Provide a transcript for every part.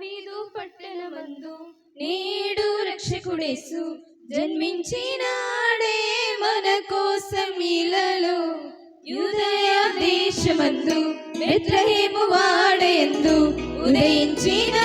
నీడు పట్టణమందు నేడు రక్షకుడేసు. జన్మించినాడే మన కోసం ఇలలో యూదయ దేశమందు బెత్లహేము వాడేందు ఉదయించినా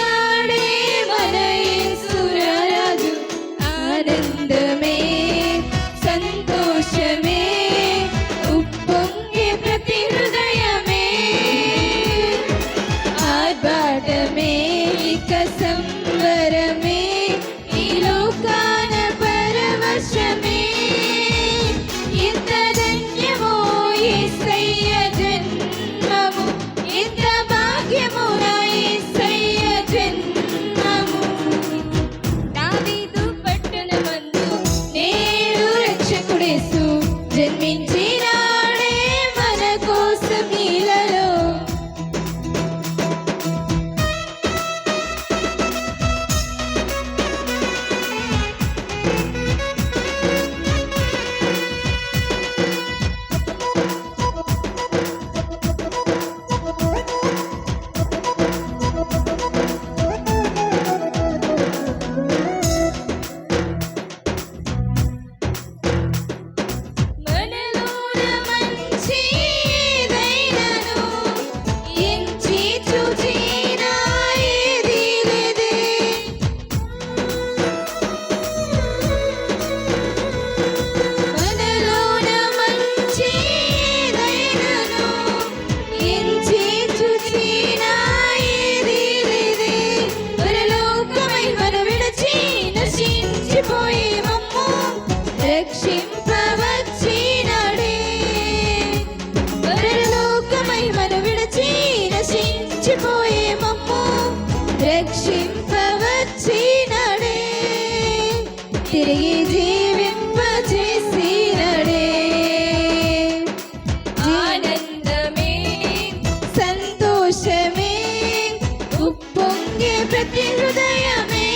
కృంగే ప్రతి హృదయమే.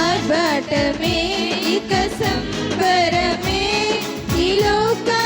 ఆర్భాటమే ఇక సంబరమే. ఈ లోకా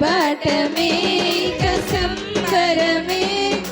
बाट में कसम कर में